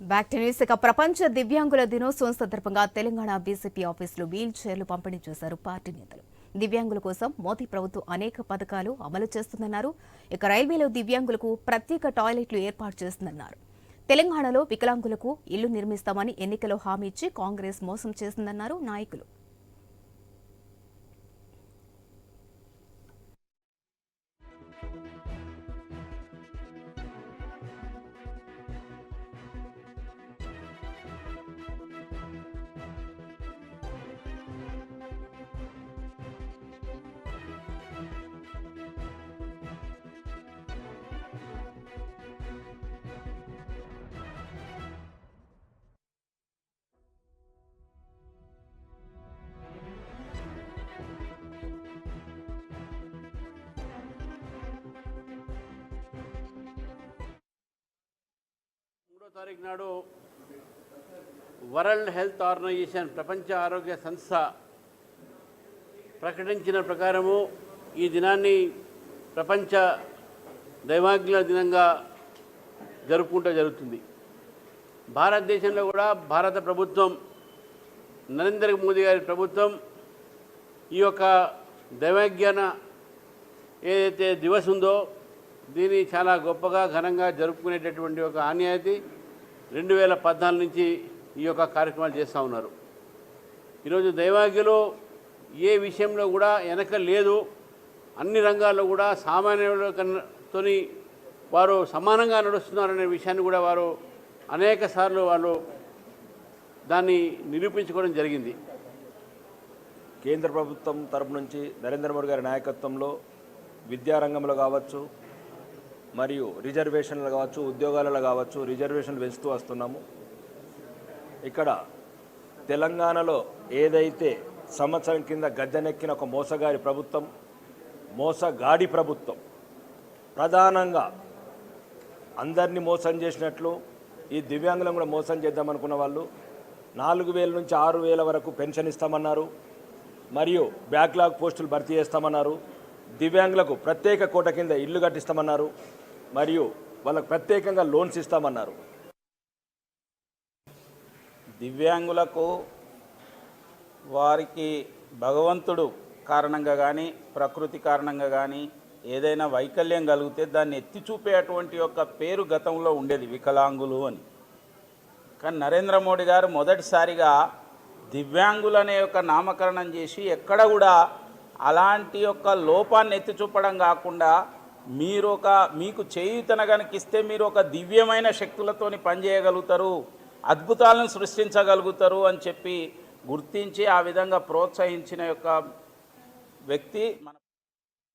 Back to news ఇక ప్రపంచ దివ్యాంగుల దినోత్సవం సందర్భంగా తెలంగాణ బీజేపీ ఆఫీసులో వీల్ చైర్లు పంపిణీ చేశారు పార్టీ నేతలు. దివ్యాంగుల కోసం మోదీ ప్రభుత్వం అనేక పథకాలు అమలు చేస్తుందన్నారు. ఇక రైల్వేలో దివ్యాంగులకు ప్రత్యేక టాయిలెట్లు ఏర్పాటు చేస్తుందన్నారు. తెలంగాణలో వికలాంగులకు ఇల్లు నిర్మిస్తామని ఎన్నికలో హామీ ఇచ్చి కాంగ్రెస్ మోసం చేసిందన్నారు నాయకులు. ఒకటో తారీఖు నాడు వరల్డ్ హెల్త్ ఆర్గనైజేషన్ ప్రపంచ ఆరోగ్య సంస్థ ప్రకటించిన ప్రకారము ఈ దినాన్ని ప్రపంచ దైవాజ్ఞ దినంగా జరుపుకుంటూ జరుగుతుంది. భారతదేశంలో కూడా భారత ప్రభుత్వం నరేంద్ర మోదీ గారి ప్రభుత్వం ఈ యొక్క దైవజ్ఞాన ఏదైతే దివస్ ఉందో దీన్ని చాలా గొప్పగా ఘనంగా జరుపుకునేటటువంటి ఒక ఆన్యాయతి. రెండు వేల పద్నాలుగు నుంచి ఈ యొక్క కార్యక్రమాలు చేస్తూ ఉన్నారు. ఈరోజు దైవాగ్యలో ఏ విషయంలో కూడా వెనక లేదు. అన్ని రంగాల్లో కూడా సామాన్యులతోని వారు సమానంగా నడుస్తున్నారనే విషయాన్ని కూడా వారు అనేక సార్లు వాళ్ళు దాన్ని నిరూపించుకోవడం జరిగింది. కేంద్ర ప్రభుత్వం తరపు నుంచి నరేంద్ర మోడీ గారి నాయకత్వంలో విద్యారంగంలో కావచ్చు మరియు రిజర్వేషన్లు కావచ్చు ఉద్యోగాలలో కావచ్చు రిజర్వేషన్లు పెంచుతూ వస్తున్నాము. ఇక్కడ తెలంగాణలో ఏదైతే సంవత్సరం కింద గద్దెనెక్కిన ఒక మోసగారి ప్రభుత్వం మోసగాడి ప్రభుత్వం ప్రధానంగా అందరినీ మోసం చేసినట్లు ఈ దివ్యాంగులను కూడా మోసం చేద్దామనుకున్న వాళ్ళు నాలుగు వేల నుంచి ఆరు వేల వరకు పెన్షన్ ఇస్తామన్నారు మరియు బ్యాక్లాగ్ పోస్టులు భర్తీ చేస్తామన్నారు దివ్యాంగులకు ప్రత్యేక కోట కింద ఇల్లు కట్టిస్తామన్నారు మరియు వాళ్ళకు ప్రత్యేకంగా లోన్స్ ఇస్తామన్నారు. దివ్యాంగులకు వారికి భగవంతుడు కారణంగా కానీ ప్రకృతి కారణంగా కానీ ఏదైనా వైకల్యం కలిగితే దాన్ని ఎత్తి చూపేటువంటి యొక్క పేరు గతంలో ఉండేది వికలాంగులు అని. కానీ నరేంద్ర మోడీ గారు మొదటిసారిగా దివ్యాంగులు అనే యొక్క నామకరణం చేసి ఎక్కడ కూడా అలాంటి యొక్క లోపాన్ని ఎత్తి చూపడం కాకుండా మీరు ఒక మీకు చేయుతన కనుక ఇస్తే మీరు ఒక దివ్యమైన శక్తులతోని పనిచేయగలుగుతారు అద్భుతాలను సృష్టించగలుగుతారు అని చెప్పి గుర్తించి ఆ విధంగా ప్రోత్సహించిన యొక్క వ్యక్తి మన